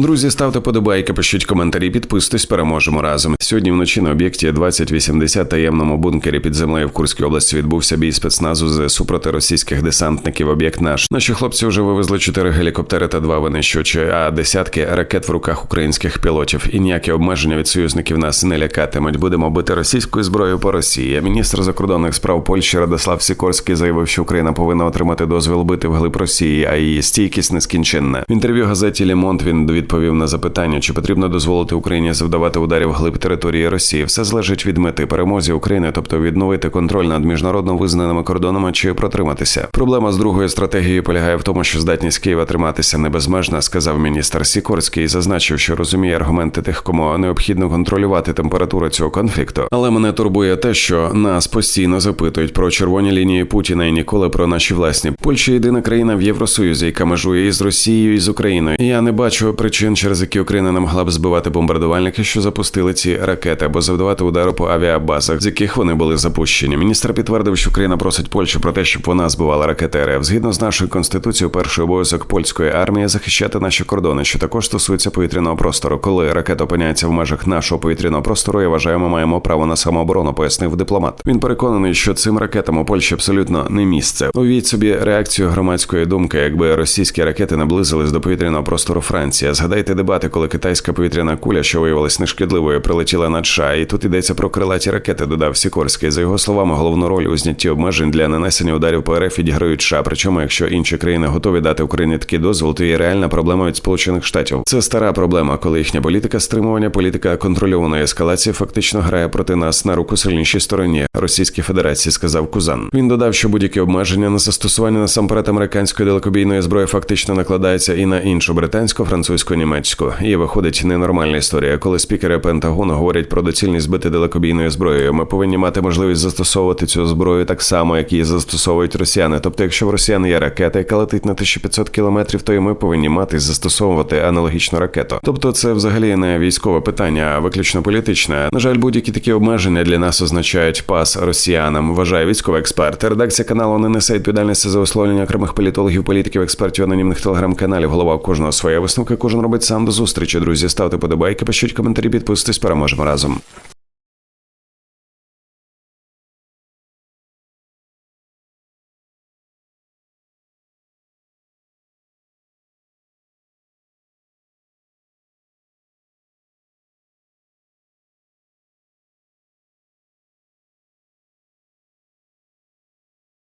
Друзі, ставте подобайки, пишіть коментарі, підписуйтесь, переможемо разом. Сьогодні вночі на об'єкті 2080 таємному бункері під землею в Курській області відбувся бій спецназу ЗСУ проти російських десантників. Об'єкт наш. Наші хлопці вже вивезли чотири гелікоптери та два винищувачі, а десятки ракет в руках українських пілотів. І ніякі обмеження від союзників нас не лякатимуть. Будемо бити російською зброєю по Росії. Міністр закордонних справ Польщі Радослав Сікорський заявив, що Україна повинна отримати дозвіл бити вглиб Росії, а її стійкість нескінченна. В інтерв'ю газеті Лімонт він відповів на запитання, чи потрібно дозволити Україні завдавати ударів глиб території Росії. Все залежить від мети перемозі України, тобто відновити контроль над міжнародно визнаними кордонами чи протриматися. Проблема з другою стратегією полягає в тому, що здатність Києва триматися не безмежна, сказав міністр Сікорський і зазначив, що розуміє аргументи тих, кому необхідно контролювати температуру цього конфлікту. Але мене турбує те, що нас постійно запитують про червоні лінії Путіна і ніколи про наші власні. Польща єдина країна в Євросоюзі, яка межує із Росією і з Україною. Я не бачу причин, через які Україна не могла б збивати бомбардувальники, що запустили ці ракети, або завдавати удару по авіабазах, з яких вони були запущені. Міністр підтвердив, що Україна просить Польщу про те, щоб вона збивала ракети РФ. Згідно з нашою конституцією, перший обов'язок польської армії захищати наші кордони, що також стосується повітряного простору. Коли ракета опиняється в межах нашого повітряного простору, я вважаю, ми маємо право на самооборону, пояснив дипломат. Він переконаний, що цим ракетам у Польщі абсолютно не місце. Увіть собі реакцію громадської думки, якби російські ракети наблизились до повітряного простору Франції. Згадайте дебати, коли китайська повітряна куля, що виявилась нешкідливою, прилетіла над США. І тут йдеться про крилаті ракети, додав Сікорський. За його словами, головну роль у знятті обмежень для нанесення ударів по РФ відіграють США. Причому, якщо інші країни готові дати Україні такий дозвіл, то є реальна проблема від Сполучених Штатів. Це стара проблема, коли їхня політика стримування, політика контрольованої ескалації фактично грає проти нас на руку сильнішій стороні Російської Федерації, сказав Кузан. Він додав, що будь-які обмеження на застосування насамперед американської далекобійної зброї фактично накладаються і на іншу британську, французьку, німецьку. І виходить ненормальна історія. Коли спікери Пентагону говорять про доцільність збити далекобійною зброєю, ми повинні мати можливість застосовувати цю зброю так само, як її застосовують росіяни. Тобто, якщо в росіян є ракета, яка летить на 1500 кілометрів, то і ми повинні мати застосовувати аналогічну ракету. Тобто, це взагалі не військове питання, а виключно політичне. На жаль, будь-які такі обмеження для нас означають пас росіянам. Вважає військовий експерт. Редакція каналу не несе відповідальності за висловлення окремих політологів, політиків, експертів, анонімних телеграм-каналів. Голова кожного своя висновка. Кожен сам до зустрічі. Друзі, ставте подобайки, пишіть коментарі, підписуйтесь, переможемо разом.